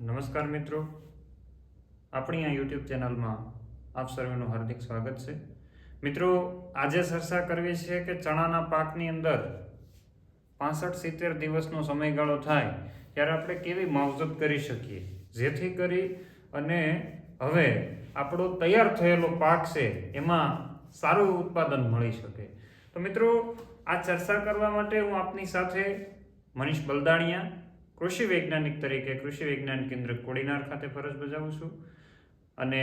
નમસ્કાર મિત્રો. આપણી આ યુટ્યુબ ચેનલમાં આપ સર્વેનું હાર્દિક સ્વાગત છે. મિત્રો, આજે ચર્ચા કરવી છે કે ચણાના પાકની અંદર પાસઠ સિત્તેર દિવસનો સમયગાળો થાય ત્યારે આપણે કેવી માવજત કરી શકીએ? જેથી કરી અને હવે આપણો તૈયાર થયેલો પાક છે એમાં સારું ઉત્પાદન મળી શકે. તો મિત્રો, આ ચર્ચા કરવા માટે હું આપની સાથે મનીષ બલદાણિયા કૃષિ વૈજ્ઞાનિક તરીકે કૃષિ વિજ્ઞાન કેન્દ્ર કોડીનાર ખાતે ફરજ બજાવું છું. અને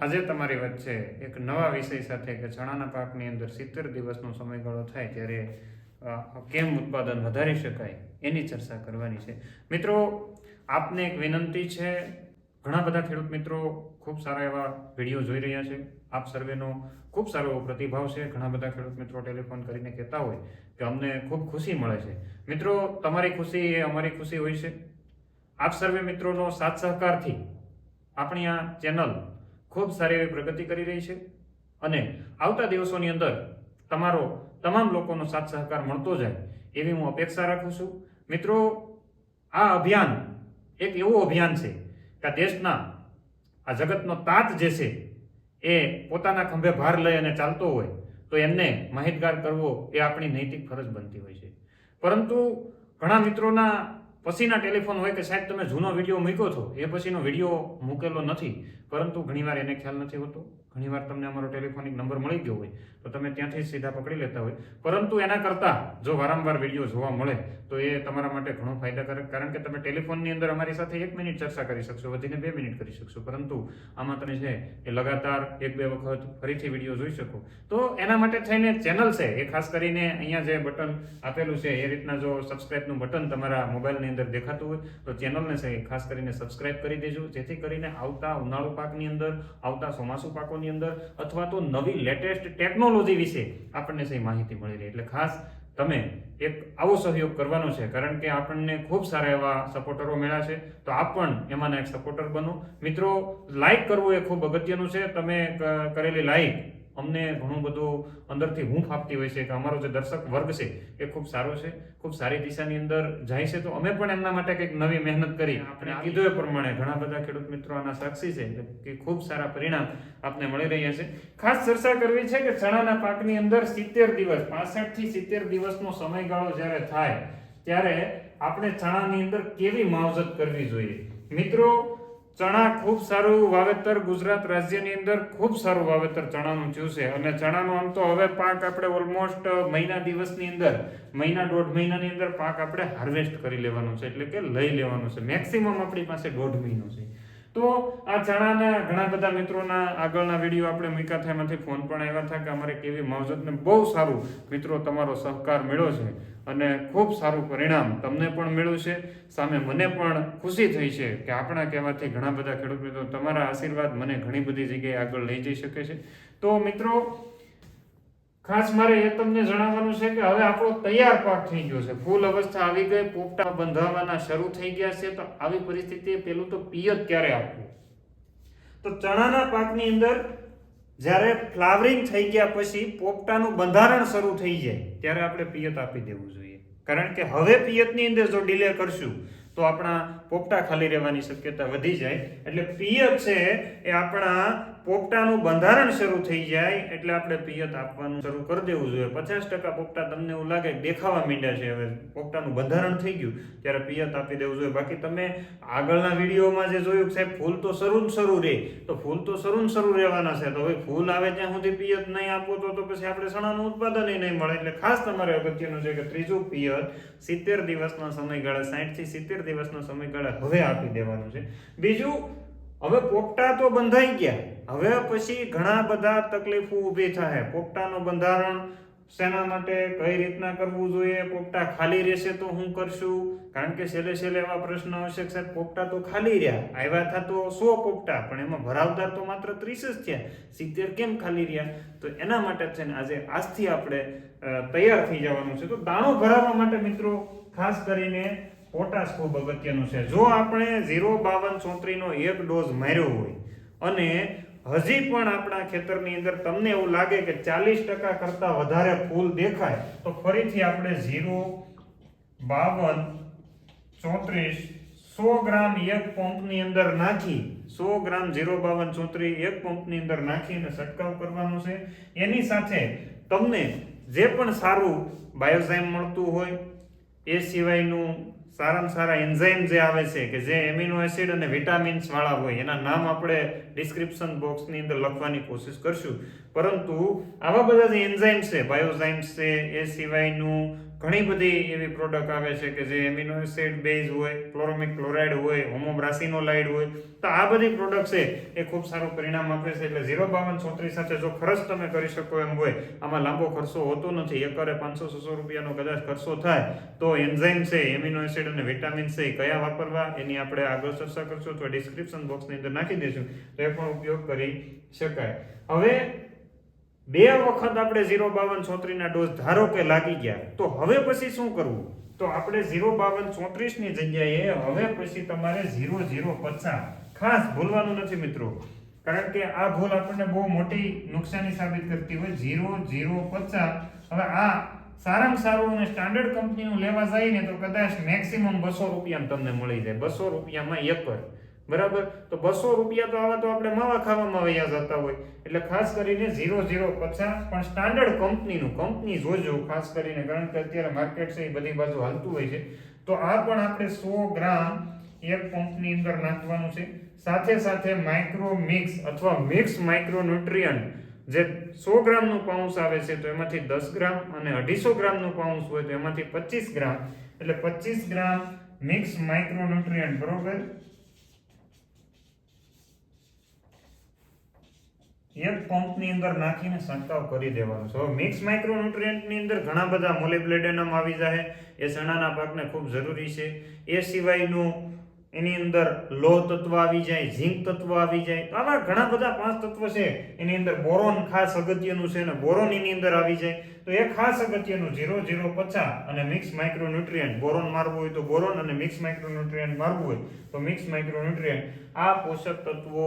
આજે તમારી વચ્ચે એક નવા વિષય સાથે કે ચણાના પાકની અંદર સિત્તેર દિવસનો સમયગાળો થાય ત્યારે કેમ ઉત્પાદન વધારી શકાય એની ચર્ચા કરવાની છે. મિત્રો, આપને એક વિનંતી છે. ઘણા બધા ખેડૂત મિત્રો ખૂબ સારા એવા વીડિયો જોઈ રહ્યા છે. આપ સર્વેનો ખૂબ સારો એવો પ્રતિભાવ છે. ઘણા બધા ખેડૂત મિત્રો ટેલિફોન કરીને કહેતા હોય કે અમને ખૂબ ખુશી મળે છે. મિત્રો, તમારી ખુશી એ અમારી ખુશી હોય છે. આપ સર્વે મિત્રોનો સાથ સહકારથી આપણી આ ચેનલ ખૂબ સારી એવી પ્રગતિ કરી રહી છે અને આવતા દિવસોની અંદર તમારો તમામ લોકોનો સાથ સહકાર મળતો જાય એવી હું અપેક્ષા રાખું છું. મિત્રો, આ અભિયાન એક એવું અભિયાન છે કે દેશના, આ જગતનો તાત જે છે એ પોતાના ખંભે ભાર લઈ અને ચાલતો હોય, તો એમને માહિતગાર કરવો એ આપણી નૈતિક ફરજ બનતી હોય છે. પરંતુ ઘણા મિત્રોના પછીના ટેલિફોન હોય કે સાહેબ તમે જૂનો વીડિયો મૂક્યો છો, એ પછીનો વીડિયો મૂકેલો નથી, પરંતુ ઘણીવાર એને ખ્યાલ નથી હોતો. ઘણીવાર તમને અમારો ટેલિફોનિક નંબર મળી ગયો હોય, તો તમે ત્યાંથી સીધા પકડી લેતા હોય. પરંતુ એના કરતાં જો વારંવાર વીડિયો જોવા મળે, તો એ તમારા માટે ઘણો ફાયદાકારક, કારણ કે તમે ટેલિફોનની અંદર અમારી સાથે એક મિનિટ ચર્ચા કરી શકશો, વધીને બે મિનિટ કરી શકશો. પરંતુ આમાં તમે છે, એ લગાતાર એક બે વખત ફરીથી વીડિયો જોઈ શકો. તો એના માટે થઈને ચેનલ છે, એ ખાસ કરીને અહીંયા જે બટન આપેલું છે, એ રીતના જો સબસ્ક્રાઇબનું બટન તમારા મોબાઈલની અંદર દેખાતું હોય, તો ચેનલને છે, એ ખાસ કરીને સબસ્ક્રાઇબ કરી દેજો. જેથી કરીને આવતા ઉનાળુ પાકની અંદર, આવતા ચોમાસુ પાકોની અંદર અથવા તો નવી લેટેસ્ટ ટેકનોલોજી વિશે આપણને સહી માહિતી મળી રહે. એટલે ખાસ તમે એક આવો સહયોગ કરવાનો છે. કારણ કે આપણને ખૂબ સારા એવા સપોર્ટરો મળ્યા છે. તો આપ પણ એમાંના એક સપોર્ટર બનો. મિત્રો લાઈક કરવું એ ખૂબ અગત્યનું છે. તમે કરેલી લાઈક અમને ઘણું બધું અંદરથી હૂંફ આપતી હોય છે કે અમારો જે દર્શક વર્ગ છે એ ખૂબ સારો છે ખૂબ સારી દિશાની અંદર જાય છે. તો અમે પણ એમના માટે કંઈક નવી મહેનત કરી. આપણે કીધું એ પ્રમાણે ઘણા બધા ખેડૂત મિત્રો આના સાક્ષી છે કે ખૂબ સારા પરિણામ આપને મળી રહ્યા છે. ખાસ ચર્ચા કરવી છે કે ચણાના પાકની અંદર સિત્તેર દિવસ પાસઠથી સિત્તેર દિવસનો સમયગાળો જ્યારે થાય ત્યારે આપણે ચણાની અંદર કેવી માવજત કરવી જોઈએ? મિત્રો ચણા ખૂબ સારું વાવેતર ગુજરાત રાજ્યની અંદર ખૂબ સારું વાવેતર ચણાનું થયું છે. અને ચણાનો આમ તો હવે પાક આપણે ઓલમોસ્ટ મહિના દિવસની અંદર, મહિના દોઢ મહિનાની અંદર પાક આપણે હાર્વેસ્ટ કરી લેવાનો છે, એટલે કે લઈ લેવાનો છે. મેક્સિમમ આપણી પાસે દોઢ મહિનો છે. તો આ ચણાના ઘણા બધા મિત્રોના આગળના વીડિયો આપણે મૂક્યા થયા ફોન પણ આવ્યા હતા કે અમારે કેવી માવજતને બહુ સારું મિત્રો તમારો સહકાર મળ્યો છે અને ખૂબ સારું પરિણામ તમને પણ મળ્યું છે. સામે મને પણ ખુશી થઈ છે કે આપણા કહેવાથી ઘણા બધા ખેડૂત મિત્રો તમારા આશીર્વાદ મને ઘણી બધી જગ્યાએ આગળ લઈ જઈ શકે છે. તો મિત્રો ખાસ મારે એ તમને જણાવવાનું છે કે હવે આપણો તૈયાર પાક થઈ ગયો છે. ફૂલ અવસ્થા આવી ગઈ પોપટા બંધાવાના શરૂ થઈ ગયા છે, તો આવી પરિસ્થિતિએ પેલું તો પિયત ક્યારે આપવું? તો ચણાના પાકની અંદર જ્યારે ફ્લાવરિંગ થઈ ગયા પછી પોપટાનું બંધારણ શરૂ થઈ જાય, ત્યારે આપણે પિયત આપી દેવું જોઈએ. કારણ કે હવે પિયતની અંદર જો ડિલે કરશું, તો આપણા પોપટા ખાલી રહેવાની શક્યતા વધી જાય. એટલે પિયત છે એ આપણા પોપટાનું બંધારણ શરૂ થઈ જાય એટલે આપણે પિયત આપવાનું શરૂ કરી દેવું જોઈએ. પચાસ ટકા પોપટા તમને એવું લાગે દેખાવા માંડ્યા છે, હવે પોપટાનું બંધારણ થઈ ગયું, ત્યારે પિયત આપી દેવું જોઈએ. બાકી તમે આગળના વિડીયોમાં જે જોયું સાહેબ, ફૂલ તો શરૂ શરૂ રહે તો ફૂલ તો શરૂ શરૂ રહેવાના છે. તો હવે ફૂલ આવે ત્યાં સુધી પિયત નહીં આપો તો તો પછી આપણે સણાનું ઉત્પાદન નહીં મળે. એટલે ખાસ તમારે અગત્યનું છે કે ત્રીજું પિયત સિત્તેર દિવસના સમયગાળા સાઠથી સિત્તેર દિવસના સમયગાળા હવે આપી દેવાનું છે. બીજું, હવે પોપટા તો બંધાઈ ગયા. હવે પછી ઘણા બધા તકલીફો ઊભી થાય. પોપટાનું બંધારણ શેના માટે, કઈ રીતના કરવું જોઈએ? પોપટા ખાલી રહેશે તો હું કરશું? કારણ કે છેલ્લે છેલ્લે એવા પ્રશ્ન આવશે કે સાહેબ, પોપટા તો ખાલી રહ્યા. આવ્યા હતા તો સો પોપટા, પણ એમાં ભરાવદાર તો માત્ર ત્રીસ જ થયા. સિત્તેર કેમ ખાલી રહ્યા? તો એના માટે છે ને આજે આજથી આપણે તૈયાર થઈ જવાનું છે. તો દાણો ભરાવવા માટે મિત્રો, ખાસ કરીને પોટાશ ખૂબ અગત્યનું છે. જો આપણે ઝીરો બાવન ચોત્રીનો એક ડોઝ માર્યો હોય અને હજી પણ આપણા ખેતરની અંદર તમને એવું લાગે કે ચાલીસ ટકા કરતાં વધારે ફૂલ દેખાય, તો ફરીથી આપણે ઝીરો બાવન ચોત્રીસ સો ગ્રામ એક પંપની અંદર નાખી, સો ગ્રામ ઝીરો બાવન ચોત્રી એક પંપની અંદર નાખીને છંટકાવ કરવાનો છે. એની સાથે તમને જે પણ સારું બાયોઝાઇમ મળતું હોય, એ સિવાયનું સારામાં સારા એન્ઝાઇમ જે આવે છે, કે જે એમિનો એસિડ અને વિટામિન્સ વાળા હોય, એના નામ આપણે ડિસ્ક્રિપ્શન બોક્સની અંદર લખવાની કોશિશ કરશું. પરંતુ આવા બધા જે એન્ઝાઇમ છે બાયોઝાઇમ્સ છે, એ સિવાયનું ઘણી બધી એવી પ્રોડક્ટ આવે છે કે જે એમિનો એસિડ બેઝ હોય ક્લોરોમિક ક્લોરાઇડ હોય હોમોબ્રાસિનોલાઇડ હોય, તો આ બધી પ્રોડક્ટ છે એ ખૂબ સારું પરિણામ આપે છે. એટલે ઝીરો બાવન છોત્રીસ સાથે જો ખર્ચ તમે કરી શકો એમ હોય, આમાં લાંબો ખર્ચો હોતો નથી. એકરે પાંચસો, છસો રૂપિયાનો કદાચ ખર્ચો થાય, તો એન્ઝાઇમ છે એમિનો એસિડ અને વિટામિન છે એ કયા વાપરવા, એની આપણે આગળ ચર્ચા કરશું અથવા ડિસ્ક્રિપ્શન બોક્સની અંદર નાખી દઈશું, તો એ પણ ઉપયોગ કરી શકાય. હવે બે વખત આપણે ઝીરો બાવન ચોત્રીસના ડોઝ ધારો કે લાગી ગયા, તો હવે પછી શું કરવું? તો આપણે ઝીરો બાવન ચોત્રીસની જગ્યાએ હવે પછી તમારે ઝીરો ઝીરો પચાસ. ખાસ ભૂલવાનું નથી મિત્રો, કારણ કે આ ભૂલ આપણને બહુ મોટી નુકસાની સાબિત કરતી હોય, ઝીરો ઝીરો પચાસ. હવે આ સારામાં સારું અને સ્ટાન્ડર્ડ કંપનીનું લેવા જાય ને તો કદાચ મેક્સિમમ બસો રૂપિયામાં તમને મળી જાય, બસો રૂપિયામાં એક જ બરાબર? તો બસો રૂપિયા તો આવા તો આપણે માવા ખાવામાં વયા જતા હોય. એટલે ખાસ કરીને ઝીરો ઝીરો પચાસ, પણ સ્ટાન્ડર્ડ કંપનીનું કંપની જોજો, ખાસ કરીને, કારણ કે અત્યારે માર્કેટ છે એ બધી બાજુ હાલતું હોય છે. તો આ પણ આપણે સો ગ્રામ એક પંપની અંદર નાખવાનું છે. સાથે સાથે માઇક્રો મિક્સ અથવા મિક્સ માઇક્રો ન્યુટ્રિયન્ટ જે સો ગ્રામનું પાઉન્સ આવે છે, તો એમાંથી દસ ગ્રામ અને અઢીસો ગ્રામનું પાઉન્સ હોય, તો એમાંથી પચીસ ગ્રામ. એટલે પચીસ ગ્રામ મિક્સ માઇક્રો ન્યુટ્રિયન્ટ બરોબર? એક પંપની અંદર નાખીને છંટકાવ કરી દેવાનો છે? હવે મિક્સ માઇક્રોન્યુટ્રિયન્ટની અંદર ઘણા બધા મોલિબ્લેડેનમ આવી જાય એ ચણાના પાકને ખૂબ જરૂરી છે. એ સિવાયનું એની અંદર લોહ તત્વ આવી જાય ઝીંક તત્વ આવી જાય. તો આવા ઘણા બધા પાંચ તત્વ છે. એની અંદર બોરોન ખાસ અગત્યનું છે અને બોરોન એની અંદર આવી જાય. તો એ ખાસ અગત્યનું ઝીરો ઝીરો પચાસ અને મિક્સ માઇક્રોન્યુટ્રિયન્ટ બોરોન મારવું હોય તો બોરોન અને મિક્સ માઇક્રોન્યુટ્રિયન્ટ મારવું હોય તો મિક્સ માઇક્રોન્યુટ્રિયન્ટ આ પોષક તત્વો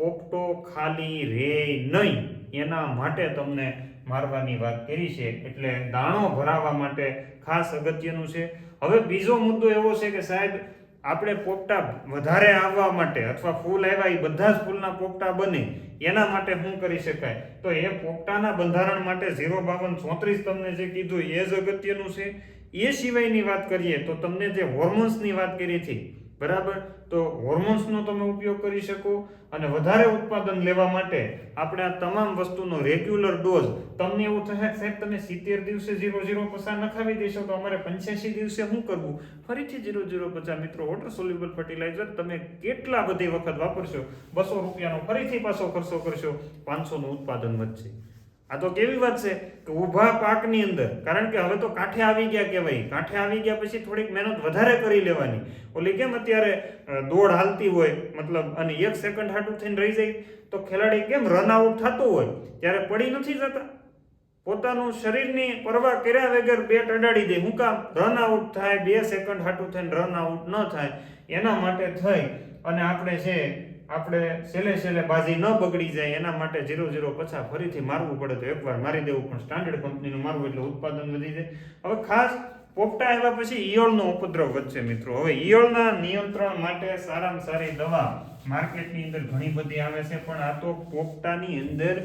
પોપટો ખાલી રે નહીં. એના માટે તમને મારવાની વાત કરી છે. એટલે દાણો ભરાવા માટે ખાસ અગત્યનું છે. હવે બીજો મુદ્દો એવો છે કે સાહેબ, આપણે પોપટા વધારે આવવા માટે અથવા ફૂલ આવ્યા એ બધા જ ફૂલના પોપટા બને. એના માટે શું કરી શકાય? તો એ પોપટાના બંધારણ માટે ઝીરો બાવન ચોત્રીસ તમને જે કીધું એ જ અગત્યનું છે. એ સિવાયની વાત કરીએ તો તમને જે હોર્મોન્સની વાત કરી હતી બરાબર? તો હોર્મોન્સનો તમે ઉપયોગ કરી શકો અને વધારે ઉત્પાદન લેવા માટે આપણે આ તમામ વસ્તુનો રેગ્યુલર ડોઝ તમને એવું થશે સાહેબ તમે સિત્તેર દિવસે ઝીરો ઝીરો પચાસ નખાવી દેશો તો અમારે પંચ્યાસી દિવસે શું કરવું? ફરીથી ઝીરો ઝીરો પચાસ મિત્રો વોટર સોલ્યુબલ ફર્ટિલાઇઝર તમે કેટલા બધી વખત વાપરશો? બસો રૂપિયાનો ફરીથી પાછો ખર્ચો કરશો, પાંચસોનું ઉત્પાદન વધશે. આ તો કેવી વાત છે કે ઊભા પાકની અંદર, કારણ કે હવે તો કાંઠે આવી ગયા કહેવાય. કાંઠે આવી ગયા પછી થોડીક મહેનત વધારે કરી લેવાની. ઓલી કેમ અત્યારે દોડ હાલતી હોય, મતલબ, અને એક સેકન્ડ હાટું થઈને રહી જાય, તો ખેલાડી કેમ રન આઉટ થતું હોય? ત્યારે પડી નથી જતા. પોતાનું શરીરની પરવા કર્યા વગર બેટ અડાડી દે. હું કામ? રન આઉટ થાય, બે સેકન્ડ હાટું થઈને રન આઉટ ન થાય. એના માટે થઈ. અને આપણે છે આપણે છેલ્લે છેલ્લે બાજી ન બગડી જાય એના માટે ઝીરો ઝીરો પછા ફરીથી મારવું પડે તો એકવાર મારી દેવું, પણ સ્ટાન્ડર્ડ કંપનીનું મારવું એટલે ઉત્પાદન વધી જાય. હવે ખાસ પોપટા આવ્યા પછી ઈયળનો ઉપદ્રવ વધશે મિત્રો. હવે ઈયળના નિયંત્રણ માટે સારામાં સારી દવા માર્કેટની અંદર ઘણી બધી આવે છે, પણ આ તો પોપટાની અંદર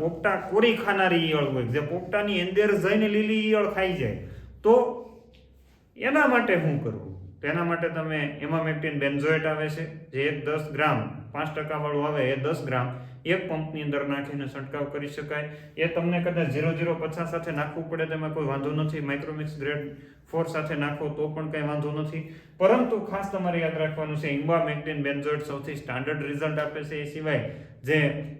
પોપટા કોરી ખાનારી ઈયળ હોય. જે પોપટાની અંદર જઈને લીલી ઈયળ ખાઈ જાય. તો એના માટે શું કરવું તેના માટે તમે એમામેક્ટિન બેન્ઝોએટ આવે છે, જે એક દસ ગ્રામ, પાંચ ટકાવાળું આવે એ દસ ગ્રામ એક પંપની અંદર નાખીને છંટકાવ કરી શકાય. એ તમને કદાચ ઝીરો ઝીરો પચાસ સાથે નાખવું પડે તેમાં કોઈ વાંધો નથી. માઇક્રોમિક્સ ગ્રેડ ફોર સાથે નાખો તો પણ કંઈ વાંધો નથી. પરંતુ ખાસ તમારે યાદ રાખવાનું છે ઇમ્બામેક્ટિન બેન્ઝોઇડ સૌથી સ્ટાન્ડર્ડ રિઝલ્ટ આપે છે. એ સિવાય જે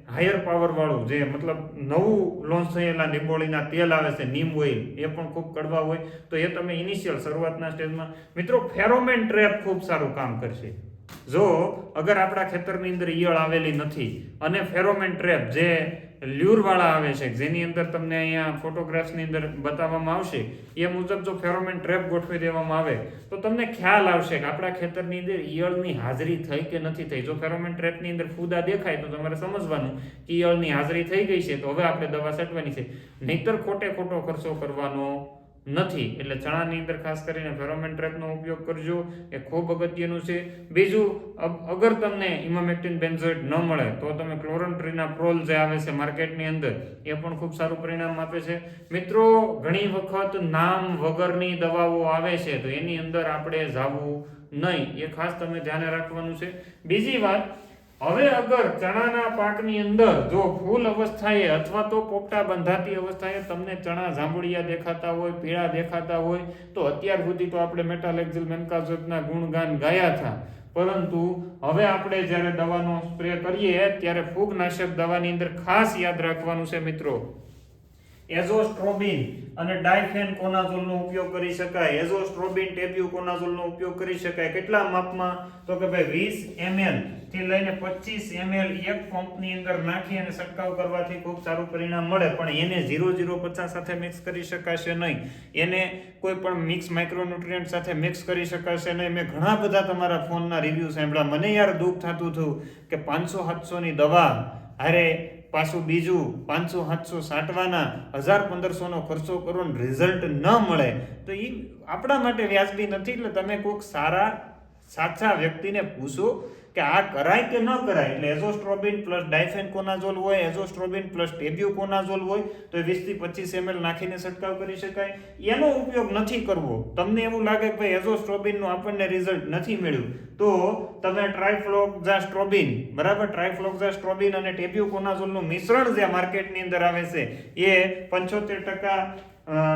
હાયર પાવર વાળું, જે મતલબ નવું લોન્ચ થયેલા નિંબોળીના તેલ આવે છે નીમ ઓઇલ એ પણ ખૂબ કડવા હોય. તો એ તમે ઇનિશિયલ શરૂઆતના સ્ટેજમાં મિત્રો ફેરોમેન ટ્રેપ ખૂબ સારું કામ કરશે. જો અગર આપણા ખેતરની અંદર ઈયળ આવેલી નથી, અને ફેરોમેન ટ્રેપ જે લ્યુરવાળા આવે છે, જેની અંદર તમને અહીંયા ફોટોગ્રાફ્સની અંદર બતાવવામાં આવશે, એ મુજબ જો ફેરોમેન ટ્રેપ ગોઠવી દેવામાં આવે, તો તમને ખ્યાલ આવશે કે આપણા ખેતરની અંદર ઈયળની હાજરી થઈ કે નથી થઈ. જો ફેરોમેન ટ્રેપની અંદર ફૂદા દેખાય, તો તમારે સમજવાનું કે ઈયળની હાજરી થઈ ગઈ છે, તો હવે આપણે દવા છાંટવાની છે. નહીતર ખોટે ખોટો ખર્ચો કરવાનો નથી. એટલે ચણાની અંદર ખાસ કરીને ફેરોમેન ટ્રેપનો ઉપયોગ કરજો. એ ખૂબ અગત્યનું છે. બીજું અગ- અગર તમને ઇમામેક્ટિન બેન્ઝોઇટ ન મળે, તો તમે ક્લોરન્ટ્રીના પ્રોલ જે આવે છે માર્કેટની અંદર, એ પણ ખૂબ સારું પરિણામ આપે છે. મિત્રો, ઘણી વખત નામ વગરની દવાઓ આવે છે, તો એની અંદર આપણે જાવું નહીં. એ ખાસ તમે ધ્યાને રાખવાનું છે. બીજી વાત હવે અગર ચણાના પાકની અંદર જો ફૂલ અવસ્થાએ અથવા તો પોપટા બંધાતી અવસ્થાએ તમને ચણા જાંબુડિયા દેખાતા હોય, પીળા દેખાતા હોય, તો અત્યાર સુધી તો આપણે મેટાલેક્ઝિલ મેન્કાઝોટના ગુણગાન ગાયા હતા. પરંતુ હવે આપણે જ્યારે દવાનો સ્પ્રે કરીએ, ત્યારે ફૂગનાશક દવાની અંદર ખાસ યાદ રાખવાનું છે મિત્રો. એઝોસ્ટ્રોબિન અને ડાયફેન કોનાઝોલનો ઉપયોગ કરી શકાય. એઝોસ્ટ્રોબિન, ટેબ્યુકોનાઝોલનો ઉપયોગ કરી શકાય. કેટલા માપમાં? તો કે ભાઈ 20 ml થી લઈને 25 ml એક પંપની અંદર નાખી અને છંટકાવ કરવાથી ખૂબ સારું પરિણામ મળે. પણ એને 0050 સાથે મિક્સ કરી શકાશે નહીં. એને કોઈ પણ મિક્સ માઇક્રોન્યુટ્રિયન્ટ સાથે મિક્સ કરી શકાશે નહીં. મેં ઘણા બધા તમારા ફોનના રિવ્યૂ સાંભળ્યા. મને યાર દુઃખ થતું હતું કે પાંચસો, સાતસોની દવા, અરે પાછું બીજું પાંચસો, સાતસો સાટવાના હજાર પંદરસોનો ખર્ચો કરો ને રિઝલ્ટ ન મળે, તો એ આપણા માટે વ્યાજબી નથી. એટલે તમે કોઈક સારા, સાચા વ્યક્તિને પૂછો કે આ કરાય કે ન કરાય? એટલે એઝોસ્ટ્રોબિન પ્લસ ડાયફેનકોનાઝોલ હોય, એઝોસ્ટ્રોબિન પ્લસ ટેબ્યુકોનાઝોલ હોય, તો વીસથી પચીસ એમએલ નાખીને છંટકાવ કરી શકાય. એનો ઉપયોગ નથી કરવો. તમને એવું લાગે કે ભાઈ એઝોસ્ટ્રોબિનનું આપણને રિઝલ્ટ નથી મળ્યું, તો તમે ટ્રાયફ્લોક્ઝાસ્ટ્રોબિન, બરાબર? ટ્રાયફ્લોક્ઝાસ્ટ્રોબિન અને ટેબ્યુકોનાઝોલનું મિશ્રણ જે માર્કેટની અંદર આવે છે, એ પંચોતેર ટકા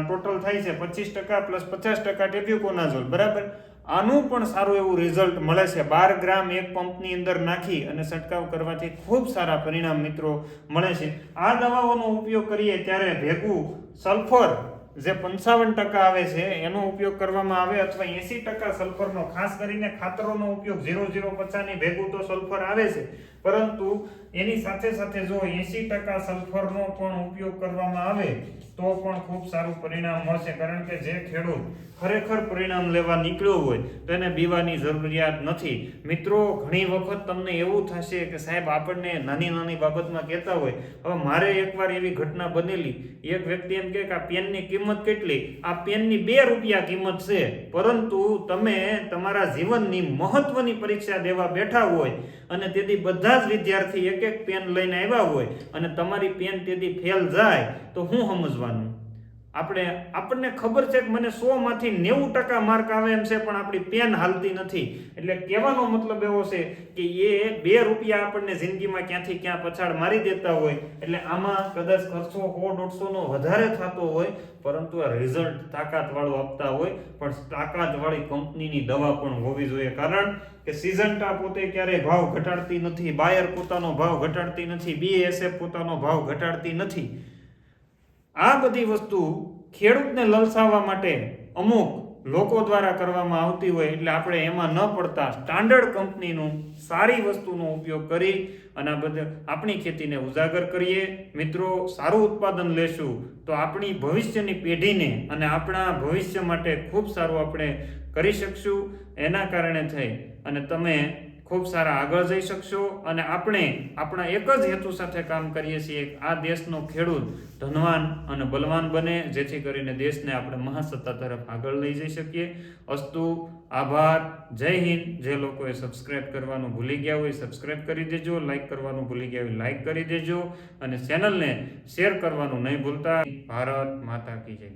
ટોટલ થાય છે પચીસ ટકા પ્લસ પચાસ ટકા ટેબ્યુકોનાઝોલ, બરાબર? આનું પણ સારું એવું રિઝલ્ટ મળે છે. બાર ગ્રામ એક પંપની અંદર નાખી અને છંટકાવ કરવાથી ખૂબ સારા પરિણામ મિત્રો મળે છે. આ દવાઓનો ઉપયોગ કરીએ ત્યારે ભેગું સલ્ફર જે પંચાવન ટકા આવે છે, એનો ઉપયોગ કરવામાં આવે અથવા એસી ટકા સલ્ફરનો ખાસ કરીને ખાતરોનો ઉપયોગ ઝીરો ઝીરો પચાસની ભેગું તો સલ્ફર આવે છે. પરંતુ એની સાથે સાથે જો એસી ટકા સલ્ફરનો પણ ઉપયોગ કરવામાં આવે, તો પણ ખૂબ સારું પરિણામ મળશે. કારણ કે જે ખેડૂત ખરેખર પરિણામ લેવા નીકળ્યો હોય, તો એને બીવાની જરૂરિયાત નથી. મિત્રો, ઘણી વખત તમને એવું થશે કે સાહેબ, આપણને નાની નાની બાબતમાં કહેતા હોય, હવે મારે એકવાર એવી ઘટના બનેલી. એક વ્યક્તિ એમ કહે કે આ પેનની કિંમત કેટલી? આ પેનની બે રૂપિયા કિંમત છે. પરંતુ તમે તમારા જીવનની મહત્વની પરીક્ષા દેવા બેઠા હોય અને તેથી બધા જ વિદ્યાર્થી એક એક પેન લઈને આવ્યા હોય અને તમારી પેન તેથી ફેલ જાય, તો હું સમજવાનું? આપણે આપણને ખબર છે કે મને સો માંથી નેવું ટકા માર્ક આવે એમ છે, પણ આપણી પેન હાલતી નથી. એટલે કહેવાનો મતલબ એવો છે કે એ બે રૂપિયા આપણને જિંદગીમાં ક્યાંથી ક્યાં પછાડ મારી દેતા હોય. એટલે આમાં કદાચ ખર્ચો સો દોઢસોનો વધારે થતો હોય, પરંતુ આ રિઝલ્ટ તાકાતવાળું આપતા હોય. પણ તાકાતવાળી કંપનીની દવા પણ હોવી જોઈએ. કારણ કે સિઝન્ટા પોતે ક્યારેય ભાવ ઘટાડતી નથી. બાયર પોતાનો ભાવ ઘટાડતી નથી. બીએસએફ પોતાનો ભાવ ઘટાડતી નથી. આ બધી વસ્તુ ખેડૂતને લલસાવવા માટે અમુક લોકો દ્વારા કરવામાં આવતી હોય એટલે આપણે એમાં ન પડતા સ્ટાન્ડર્ડ કંપનીનું સારી વસ્તુનો ઉપયોગ કરી અને બધા, આપણી ખેતીને ઉજાગર કરીએ. મિત્રો, સારું ઉત્પાદન લેશું તો આપણી ભવિષ્યની પેઢીને અને આપણા ભવિષ્ય માટે ખૂબ સારું આપણે કરી શકશું. એના કારણે થઈ. અને તમે ખૂબ સારા આગળ જઈ શકશો અને આપણે આપણા એક જ હેતુ સાથે કામ કરીએ છીએ આ દેશનો ખેડૂત ધનવાન અને બલવાન બને, જેથી કરીને દેશને આપણે મહાસત્તા તરફ આગળ લઈ જઈ શકીએ. અસ્તુ, આભાર, જય હિન્દ. જે લોકોએ સબસ્ક્રાઇબ કરવાનું ભૂલી ગયા હોય સબસ્ક્રાઇબ કરી દેજો, લાઇક કરવાનું ભૂલી ગયા હોય લાઇક કરી દેજો અને ચેનલને શેર કરવાનું નહીં ભૂલતા. ભારત માતા કી જય.